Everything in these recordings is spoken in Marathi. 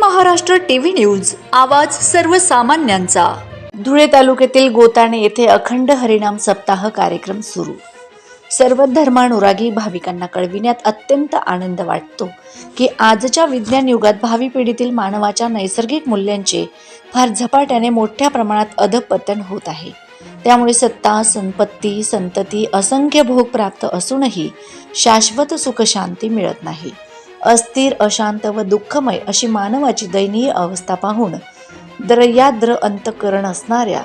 महाराष्ट्र टीव्ही न्यूज आवाज सर्वसामान्यांचा. धुळे तालुक्यातील गोताणे येथे अखंड हरिनाम सप्ताह कार्यक्रम सुरू. सर्व धर्मानुरागी भाविकांना कळविण्यात अत्यंत आनंद वाटतो की आजच्या विज्ञान युगात भावी पिढीतील मानवाच्या नैसर्गिक मूल्यांचे फार झपाट्याने मोठ्या प्रमाणात अधपतन होत आहे. त्यामुळे सत्ता संपत्ती संतती असंख्य भोग प्राप्त असूनही शाश्वत सुखशांती मिळत नाही. अस्थिर अशांत व दुःखमय अशी मानवाची दयनीय अवस्था पाहून द्रयाद्र अंतकरण असणाऱ्या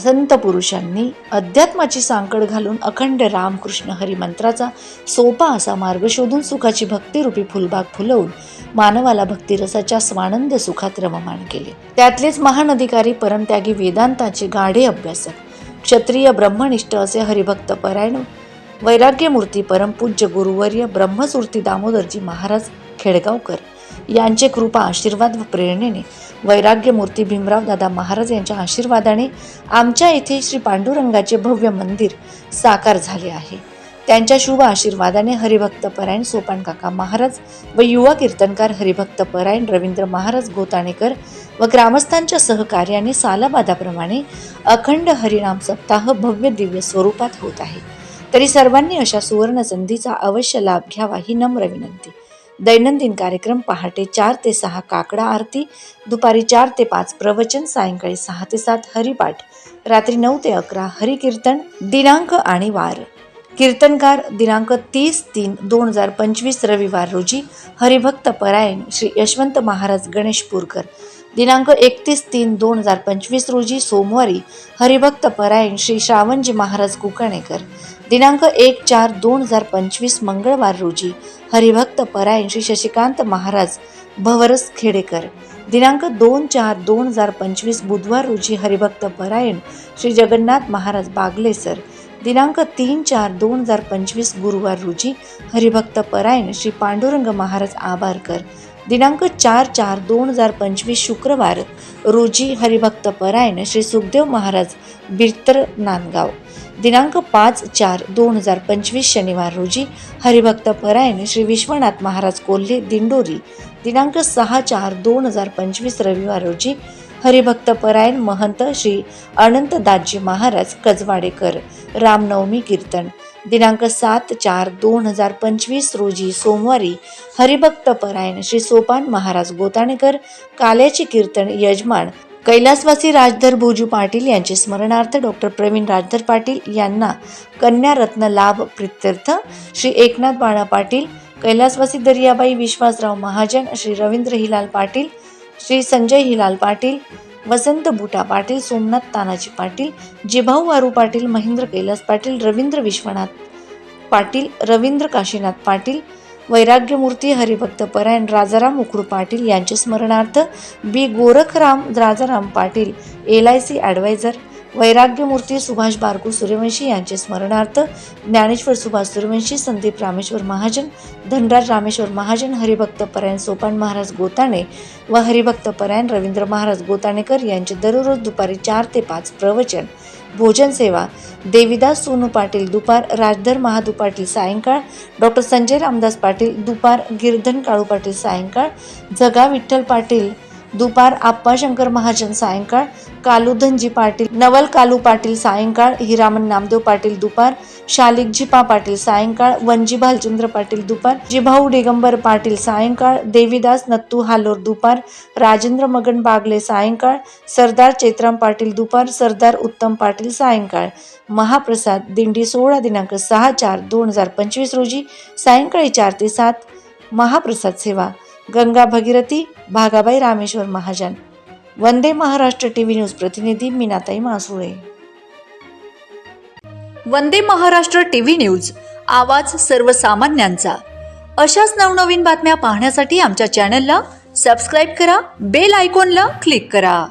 संत पुरुषांनी अध्यात्माची सांकड घालून अखंड रामकृष्ण हरिमंत्राचा सोपा असा मार्ग शोधून सुखाची भक्तिरूपी फुलबाग फुलवून मानवाला भक्तिरसाच्या स्वानंद सुखात रममाण केले. त्यातलेच महान अधिकारी परमत्यागी वेदांताचे गाढे अभ्यासक क्षत्रिय ब्रह्मनिष्ठ असे हरिभक्त परायण वैराग्यमूर्ती परमपूज्य गुरुवर्य ब्रह्मसूर्ती दामोदरजी महाराज खेडगावकर यांचे कृपा आशीर्वाद व प्रेरणेने वैराग्यमूर्ती भीमराव दादा महाराज यांच्या आशीर्वादाने आमच्या येथे श्री पांडुरंगाचे भव्य मंदिर साकार झाले आहे. त्यांच्या शुभ आशीर्वादाने हरिभक्त परायण सोपान काका महाराज व युवा कीर्तनकार हरिभक्त परायण रवींद्र महाराज गोताणेकर व ग्रामस्थांच्या सहकार्याने सालाबादाप्रमाणे अखंड हरिनाम सप्ताह भव्य दिव्य स्वरूपात होत आहे. तरी सर्वांनी अशा सुवर्ण संधीचा अवश्य लाभ घ्यावा ही नम्र विनंती. दैनंदिन कार्यक्रम पहाटे चार ते सहा काकडा आरती दुपारी चार ते पाच प्रवचन सायंकाळी सहा ते सात हरिपाठ रात्री नऊ ते अकरा हरिकीर्तन दिनांक आणि वार. कीर्तनकार दिनांक तीस तीन दोन हजार पंचवीस रविवार रोजी हरिभक्त परायण श्री यशवंत महाराज गणेशपूरकर दिनांक एकतीस तीन दोन हजार पंचवीस रोजी सोमवारी हरिभक्त परायण श्री श्रावणजी महाराज कुकणेकर. दिनांक एक चार दोन हजार पंचवीस मंगळवार रोजी हरिभक्त परायण श्री शशिकांत महाराज भवरस खेडेकर. दिनांक दोन चार दोन हजार पंचवीस बुधवार रोजी हरिभक्त परायण श्री जगन्नाथ महाराज बागलेसर दिनांक तीन चार दोन हजार पंचवीस गुरुवार रोजी हरिभक्त परायण श्री पांडुरंग महाराज आबारकर. दिनांक चार चार दोन हजार पंचवीस शुक्रवार रोजी हरिभक्त परायण श्री सुखदेव महाराज बिरतर नांदगाव. दिनांक पाच चार दोन हजार पंचवीस शनिवार रोजी हरिभक्त परायण श्री विश्वनाथ महाराज कोल्हे दिंडोरी. दिनांक सहा चार दोन हजार पंचवीस रविवार रोजी हरिभक्त परायण महंत श्री अनंतदासजी महाराज कजवाडेकर रामनवमी कीर्तन. दिनांक सात चार दोन हजार पंचवीस रोजी सोमवारी हरिभक्त परायण श्री सोपान महाराज गोताणेकर काल्याचे कीर्तन यजमान कैलासवासी राजधर भोजू पाटील यांचे स्मरणार्थ डॉक्टर प्रवीण राजधर पाटील यांना कन्या रत्न लाभ प्रित्यर्थ श्री एकनाथ बाळा पाटील कैलासवासी दर्याबाई विश्वासराव महाजन श्री रवींद्र हिलाल पाटील श्री संजय हिलाल पाटील वसंत बुटा पाटील सोमनाथ तानाजी पाटील जिभाऊ वारू पाटील महेंद्र कैलास पाटील रवींद्र विश्वनाथ पाटील रवींद्र काशीनाथ पाटील वैराग्यमूर्ती हरिभक्त परायण राजाराम उकडू पाटील यांचे स्मरणार्थ B. Gorakhram Rajaram Patil L I C advisor वैराग्यमूर्ती Subhash Barku Suryavanshi यांचे स्मरणार्थ ज्ञानेश्वर सुभाष सूर्यवंशी संदीप रामेश्वर महाजन धनराज रामेश्वर महाजन हरिभक्त परायण सोपान महाराज गोताणे व हरिभक्त परायण रवींद्र महाराज गोताणेकर यांचे दररोज दुपारी चार ते पाच प्रवचन. भोजन सेवा. देविदास सोनू पाटील दुपार राजधर महादू पाटील सायंकाळ डॉक्टर संजय रामदास पाटील दुपार गिरधन काळू पाटील सायंकाळ जगा विठ्ठल पाटील दुपार आप्पा शंकर महाजन सायंकाळ कालुधनजी पाटील नवल कालू पाटील सायंकाळ हिरामन नामदेव पाटील दुपार शालिक पा पाटील सायंकाळ वनजी भालचंद्र पाटील दुपार जिभाऊ दिगंबर पाटील सायंकाळ देवीदास नत्तू हालोर दुपार राजेंद्र मगन बागले सायंकाळ सरदार चैत्राम पाटील दुपार सरदार उत्तम पाटील सायंकाळ. महाप्रसाद दिंडी सोळा दिनांक सहा चार दोन हजार पंचवीस रोजी सायंकाळी चार ते सात. महाप्रसाद सेवा. गंगा भगीरथी भागाबाई रामेश्वर महाजन. वंदे महाराष्ट्र टीव्ही न्यूज प्रतिनिधी मीनाताई मासुळे. वंदे महाराष्ट्र टीव्ही न्यूज आवाज सर्वसामान्यांचा. अशाच नवनवीन बातम्या पाहण्यासाठी आमच्या चॅनलला सबस्क्राईब करा बेल आयकॉनला क्लिक करा.